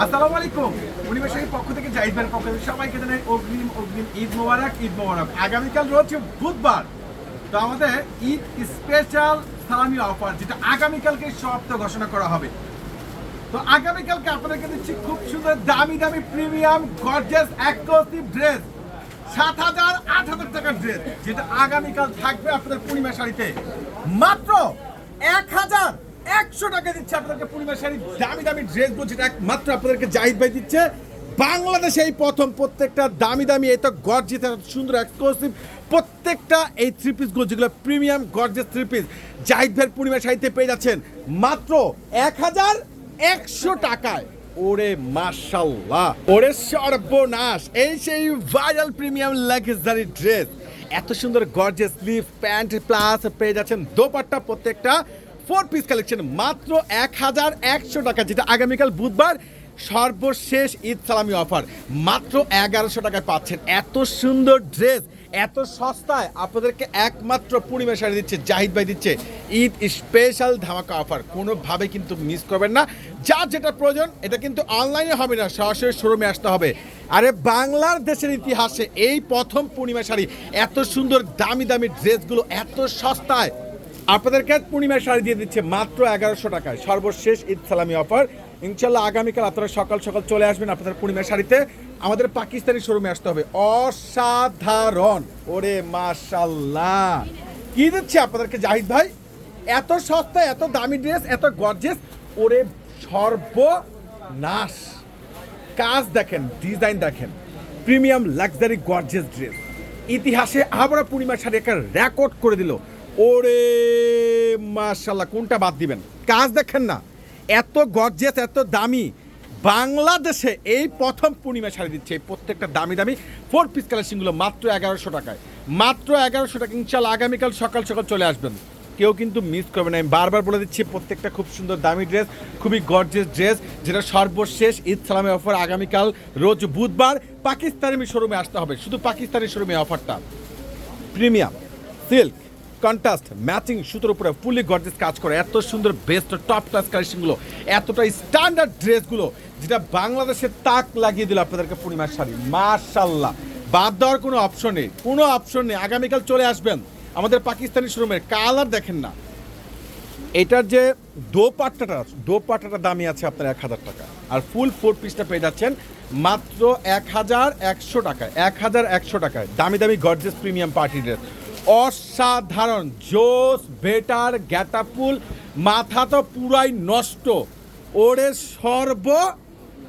আসসালামু আলাইকুম। পরিবেশের পক্ষ থেকে জাহিদ ভাইয়ের পক্ষ থেকে সবাইকে জানাই অগ্রিম অগ্রিম ঈদ মোবারক ঈদ মোবারক। আগামীকাল রয়েছে বুধবার। তো আমাদের ঈদ স্পেশাল সালামি অফার যেটা আগামীকালকে সপ্তাহ ঘোষণা করা হবে। তো আগামীকালকে আপনাদেরকে দিচ্ছি খুব সুন্দর দামি দামি প্রিমিয়াম গর্জেস এক্সক্লুসিভ ড্রেস সাত হাজার আট হাজার টাকার ড্রেস যেটা আগামীকাল থাকবে আপনাদের পূর্ণিমা শাড়িতে। মাত্র এক হাজার একশো টাকা দিচ্ছে আপনাদেরকে পূর্ণিমা শাড়ি। দামি দামি ড্রেসগুলো যেটা মাত্র আপনাদেরকে জাহিদ ভাই দিচ্ছে। বাংলাদেশে এই প্রথম প্রত্যেকটা দামি দামি, এই তো গর্জিত সুন্দর এক্সক্লুসিভ প্রত্যেকটা এই থ্রি পিসগুলো যেগুলো premium gorgeous three piece Zahid ভাইয়ের পূর্ণিমা শাড়িতে পেয়ে যাচ্ছেন মাত্র এক হাজার একশো টাকায়। ওরে মাশাল্লাহ ওরে সর্বনাশ, এই সেই ভাইরাল প্রিমিয়াম লাক্সারি ড্রেস এত সুন্দর গর্জেস স্লিভ প্যান্ট প্লাস পেয়ে যাচ্ছেন দোপাট্টা প্রত্যেকটা। ফোর পিস কালেকশন মাত্র এক হাজার একশো টাকা, যেটা আগামীকাল বুধবার সর্বশেষ ঈদ সালামি অফার। মাত্র এগারোশো টাকায় পাচ্ছেন। এত সুন্দর ড্রেস, এত সস্তায় আপনাদেরকে একমাত্র পূর্ণিমা শাড়ি দিচ্ছে, জাহিদ ভাই দিচ্ছে ঈদ স্পেশাল ধামাকা অফার। কোনোভাবে কিন্তু মিস করবেন না। যার যেটা প্রয়োজন, এটা কিন্তু অনলাইনে হবে না, সরাসরি শোরুমে আসতে হবে। আরে বাংলার দেশের ইতিহাসে এই প্রথম পূর্ণিমা শাড়ি এত সুন্দর দামি দামি ড্রেসগুলো, এত সস্তায় আপনাদেরকে পূর্ণিমা শাড়ি দিয়ে দিচ্ছে মাত্র এগারোশো টাকায়। সর্বশেষ ঈদ সালামি অফার। ইনশাল্লাহ আগামীকাল আপনারা সকাল সকাল চলে আসবেন আপনাদের পূর্ণিমা শাড়িতে। আমাদের পাকিস্তানি শোরুমে আসতে হবে। অসাধারণ। ওরে মাশাল্লাহ কি দিচ্ছে আপনাদেরকে জাহিদ ভাই? এত সস্তা, এত দামি ড্রেস, এত গর্জেস ওরে সর্বনাশ। কাজ দেখেন, ডিজাইন দেখেন। Premium, luxury gorgeous dress. ইতিহাসে আবার পূর্ণিমা শাড়ি একটা রেকর্ড করে দিল। ওরে মাশাল্লাহ, কোনটা বাদ দিবেন? কাজ দেখেন না, এত গর্জেস এত দামি। বাংলাদেশে এই প্রথম পূর্ণিমা শাড়ি দিচ্ছে, এই প্রত্যেকটা দামি দামি ফোর পিস কালেকশনগুলো মাত্র এগারোশো টাকায়। মাত্র এগারোশো টাকা ইনশাল্লাহ আগামীকাল সকাল সকাল চলে আসবেন। কেউ কিন্তু মিস করবে না, আমি বারবার বলে দিচ্ছি, প্রত্যেকটা খুব সুন্দর দামি ড্রেস খুবই গর্জেস ড্রেস যেটা সর্বশেষ ঈদ সালামের অফার আগামীকাল, রোজ বুধবার পাকিস্তানি শোরুমে আসতে হবে। শুধু পাকিস্তানি শোরুমে অফারটা প্রিমিয়াম সিল্ক কন্ট্রাস্ট ম্যাচিং সুতোর উপরে ফুলি গর্জেস কাজ করে। এত সুন্দর বেস্ট টপ ক্লাস কালেকশনগুলো এতটা স্ট্যান্ডার্ড ড্রেসগুলো যেটা বাংলাদেশে তাক লাগিয়ে দিল আপনাদেরকে পূর্ণিমার শাড়ি। মার্শাল্লাহ বাদ দেওয়ার কোনো অপশন নেই। কোনো অপশন নেই। আগামীকাল চলে আসবেন আমাদের পাকিস্তানি শোরুমের কালার দেখেন না। এটার যে দোপাট্টাটা দোপাট্টাটা দামি আছে আপনার এক হাজার টাকা। আর ফুল ফোর পিসটা পেয়ে যাচ্ছেন মাত্র এক হাজার একশো টাকায়। এক হাজার একশো টাকায়। দামি দামি গর্জেস প্রিমিয়াম পার্টি ড্রেস অসাধারণ। জোস বেটার গ্যাটাপুল মাথা তো পুরাই নষ্ট। ওরে সর্ব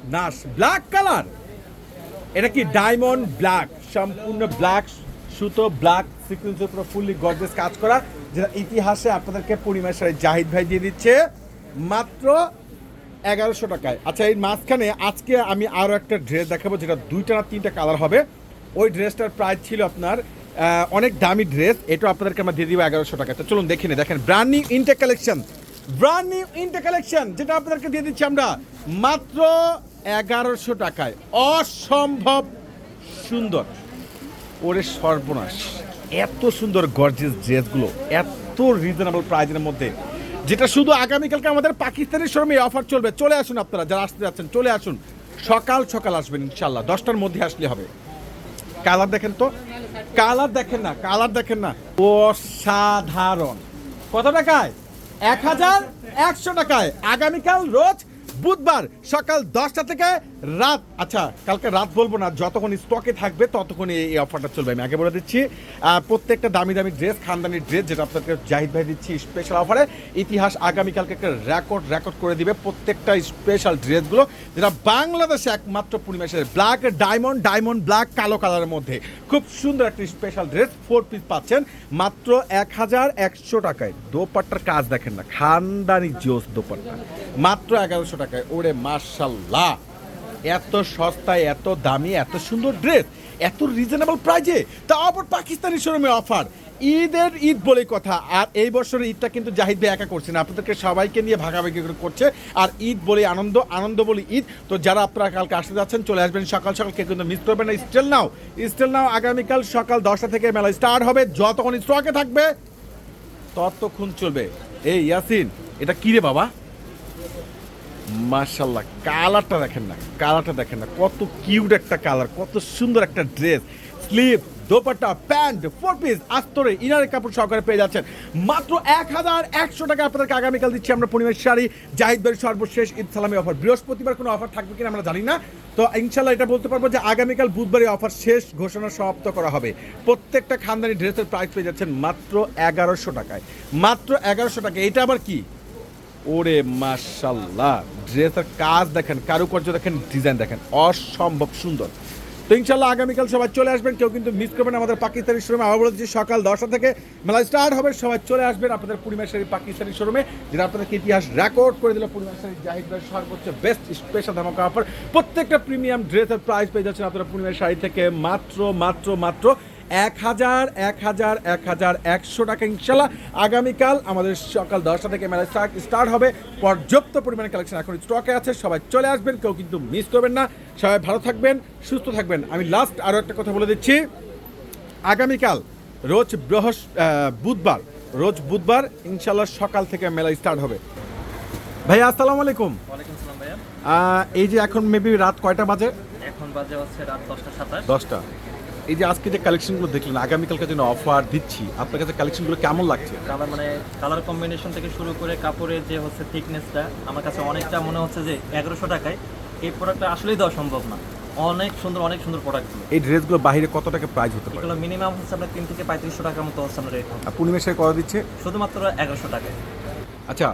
সর্বনাশ। Black colour. এটা কি ডায়মন্ড ব্ল্যাক? সম্পূর্ণ ব্ল্যাক সুতো, ব্ল্যাক সিকুয়েন্সের উপর ফুললি গর্জেস কাজ করা, যেটা ইতিহাসে আপনাদেরকে পূর্ণিমার সাথে জাহিদ ভাই দিয়ে দিচ্ছে মাত্র এগারোশো টাকায়। আচ্ছা এই মাঝখানে আজকে আমি আরও একটা ড্রেস দেখাবো, যেটা দুইটা না তিনটা কালার হবে। ওই ড্রেসটার প্রাইস ছিল আপনার অনেক দামি ড্রেস এটা আপনাদেরকে আমরা দিয়ে দিব এগারোশো টাকা। তো চলুন দেখে নিই, দেখেন brand new intake collection brand new intake collection যেটা আপনাদেরকে দিয়ে দিচ্ছি আমরা মাত্র এগারোশো টাকায়। অসম্ভব সুন্দর। ওরে সর্বনাশ, এত সুন্দর গর্জিয়াস ড্রেসগুলো এত রিজনেবল প্রাইজের মধ্যে। যেটা শুধু আগামীকালকে আমাদের পাকিস্তানি শোরুমে অফার চলবে। চলে আসুন আপনারা, যারা আসতে যাচ্ছেন, চলে আসুন। সকাল সকাল আসবেন ইনশাল্লাহ দশটার মধ্যে আসলে হবে। কালার দেখেন তো। কালার দেখেন না, কালার দেখেন না। অসাধারণ। কত টাকায়? এক হাজার একশো টাকায়। আগামীকাল রোজ বুধবার সকাল দশটা থেকে রাত আচ্ছা কালকে রাত বলব না, যতক্ষণ স্টকে থাকবে ততক্ষণ এই অফারটা চলবে। আমি আগে বলে দিচ্ছি প্রত্যেকটা দামি দামি ড্রেস খানদানি ড্রেস যেটা আপনাকে জাহিদ ভাই দিচ্ছি স্পেশাল অফারে ইতিহাস আগামীকালকে একটা রেকর্ড রেকর্ড করে দিবে প্রত্যেকটা স্পেশাল ড্রেসগুলো যেটা বাংলাদেশে একমাত্র পরিবেশের ব্ল্যাক ডায়মন্ড ডায়মন্ড ব্ল্যাক কালো কালারের মধ্যে। খুব সুন্দর একটা স্পেশাল ড্রেস ফোর পিস পাচ্ছেন, মাত্র এক হাজার একশো টাকায়। দোপাট্টার কাজ দেখেন না, খানদানি জোস দোপাট্টা। মাত্র এগারোশো টাকায়, ওরে মার্শাল্লাহ এত সস্তায়, এত দামি, এত সুন্দর ড্রেস, এত রিজনেবল প্রাইজে তা আবার পাকিস্তানি শোরুমে অফার ঈদের ঈদ বলে কথা। আর এই বছরের ঈদটা কিন্তু জাহিদ ভাই একা করছে না। আপনাদেরকে সবাইকে নিয়ে ভাগাভাগি করে করছে। আর ঈদ বলে আনন্দ আনন্দ বলে ঈদ। তো যারা আপনারা কালকে আসতে যাচ্ছেন, চলে আসবেন সকাল সকাল। কেউ কিন্তু মিস করবেন না। স্টিল নাও স্টিল নাও আগামীকাল সকাল দশটা থেকে মেলা স্টার্ট হবে। যতক্ষণ স্টকে থাকবে, ততক্ষণ চলবে। এই, ইয়াসিন, এটা কি রে বাবা? মাশাল্লাহ কালারটা দেখেন না, কালারটা দেখেন না, কত কিউট একটা কালার, কত সুন্দর একটা dress slip dupatta, pant four piece আস্তরে ইনারের কাপড় সহকারে পেয়ে যাচ্ছেন। মাত্র এক হাজার একশো টাকা আপনাদেরকে আগামীকাল দিচ্ছি আমরা পরিবেশ শাড়ি। জাহিদ ভাইয়ের সর্বশেষ ঈদ সালামি অফার বৃহস্পতিবার কোনো অফার থাকবে কিনা আমরা জানি না। তো ইনশাল্লাহ এটা বলতে পারব যে আগামীকাল বুধবারই অফার শেষ ঘোষণা সমাপ্ত করা হবে। প্রত্যেকটা খানদানি ড্রেসের প্রাইস পেয়ে যাচ্ছেন মাত্র এগারোশো টাকায়। মাত্র এগারোশো টাকা এটা আবার কি? ওরে মাশাল্লাহ ড্রেসের কাজ দেখেন, কারুকার্য দেখেন, ডিজাইন দেখেন, অসম্ভব সুন্দর। তো ইনশাল্লাহ আগামীকাল সবাই চলে আসবেন, কেউ কিন্তু মিস করবেন আমাদের পাকিস্তানি শোরুমে আবার বলেছি সকাল দশটা থেকে মেলা স্টার্ট হবে, সবাই চলে আসবেন আপনাদের পূর্ণিমা শাড়ি পাকিস্তানি শোরুমে যেটা আপনাদেরকে ইতিহাস রেকর্ড করে দিল পূর্ণিমা শাড়ি জাহিদ ভাই সর্বোচ্চ বেস্ট স্পেশাল ধামাকা অফার প্রত্যেকটা প্রিমিয়াম ড্রেসের প্রাইস পেয়ে যাচ্ছেন আপনারা পূর্ণিমা শাড়ি থেকে। মাত্র মাত্র মাত্র এক হাজার এক হাজার এক হাজার একশো টাকা ইনশাল্লাহ। আগামীকাল আমাদের সকাল দশটা থেকে মেলা স্টার্ট স্টার্ট হবে। পর্যাপ্ত পরিমাণে কালেকশন এখন স্টকে আছে। সবাই চলে আসবেন কেউ কিন্তু মিস করবেন না। সবাই ভালো থাকবেন সুস্থ থাকবেন। আমি লাস্ট আরও একটা কথা বলে দিচ্ছি। আগামীকাল রোজ বৃহস্প বুধবার রোজ বুধবার ইনশাল্লাহ সকাল থেকে মেলা স্টার্ট হবে। ভাইয়া আসসালামু আলাইকুম। এই যে এখন মেবি রাত কয়টা বাজে? এখন বাজে হচ্ছে রাত দশটা সাতাশ। দশটা। এই যে আজকে যে কালেকশনগুলো দেখলেন আগামীকালকে যেন অফার দিচ্ছি আপনার কাছে কালেকশনগুলো কেমন লাগছে? কালার মানে কালার কম্বিনেশন থেকে শুরু করে কাপড়ের যে হচ্ছে থিকনেসটা আমার কাছে অনেকটা মনে হচ্ছে যে এগারোশো টাকায় এই প্রোডাক্টটা আসলেই দেওয়া সম্ভব না। অনেক সুন্দর অনেক সুন্দর প্রোডাক্টগুলো এই ড্রেসগুলো বাইরে কত টাকা প্রাইস হতে পারে? এগুলো মিনিমাম হচ্ছে আপনার তিন থেকে পঁয়ত্রিশশো টাকার মতো হচ্ছে আমরা রেট আর পূর্ণিমেশায় করা দিচ্ছে? শুধুমাত্র এগারোশো টাকায়। আচ্ছা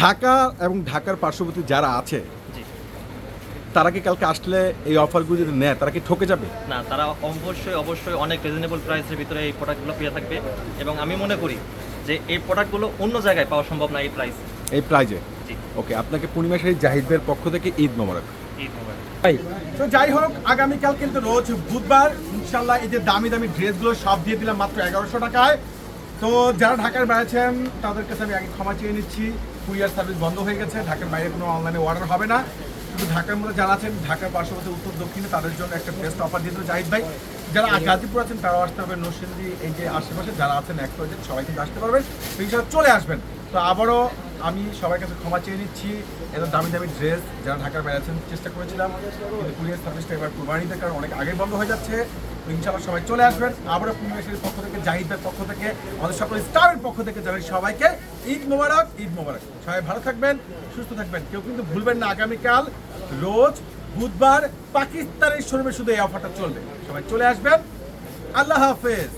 ঢাকা এবং ঢাকার পার্শ্ববর্তী যারা আছে তারা কি কালকে আসলে এই অফারগুলো যদি নেয় তারা কি ঠকে যাবে? না তারা অবশ্যই অবশ্যই অনেক রিজনেবল প্রাইসের ভিতরে এই প্রোডাক্টগুলো পেয়ে থাকবে। এবং আমি মনে করি যে এই প্রোডাক্টগুলো অন্য জায়গায় পাওয়া সম্ভব না এই প্রাইস এই প্রাইজে ওকে আপনাকে পূর্ণিমাশাহী জাহিদের পক্ষ থেকে ঈদ মোবারক। ঈদ মোবারক। তো যাই হোক আগামীকাল কিন্তু রোজ বুধবার ইনশাল্লাহ এই যে দামি দামি ড্রেসগুলো সব দিয়ে দিলাম মাত্র এগারোশো টাকায়। তো যারা ঢাকার বাইরে আছেন তাদের কাছে আমি আগে ক্ষমা চেয়ে নিচ্ছি। কুরিয়ার সার্ভিস বন্ধ হয়ে গেছে ঢাকার বাইরে কোনো অনলাইনে অর্ডার হবে না। কিন্তু ঢাকার মধ্যে যারা আছেন, ঢাকার পার্শ্ববর্তী উত্তর, দক্ষিণে তাদের জন্য একটা বেস্ট অফার দিয়ে জাহিদ ভাই। যারা গাজীপুর আছেন, তারাও আসতে হবে নরসিংদী এই যে আশেপাশে যারা আছেন, এক প্রজেক্ট সবাই কিন্তু আসতে পারবেন। তো ইনশাল্লাহ চলে আসবেন। তো আবারও আমি সবার কাছে ক্ষমা চেয়ে নিচ্ছি। এত দামি দামি ড্রেস যারা ঢাকার বাইরে চেষ্টা করেছিলাম। কিন্তু কুরিয়ার সার্ভিসটা এবার কুরবানিতে কারণ অনেক আগে বন্ধ হয়ে যাচ্ছে। তো ইনশাল্লাহ সবাই চলে আসবেন। আবারও পূর্ণিমেশের পক্ষ থেকে জাহিদের পক্ষ থেকে, আমাদের সকল স্টারের পক্ষ থেকে যাবেন সবাইকে ঈদ মোবারক ঈদ মোবারক। সবাই ভালো থাকবেন, সুস্থ থাকবেন। কেউ কিন্তু ভুলবেন না আগামীকাল। রোজ বুধবার পাকিস্তানের শোরুমে শুধু এই অফারটা চলবে। সবাই চলে আসবেন। আল্লাহ হাফেজ।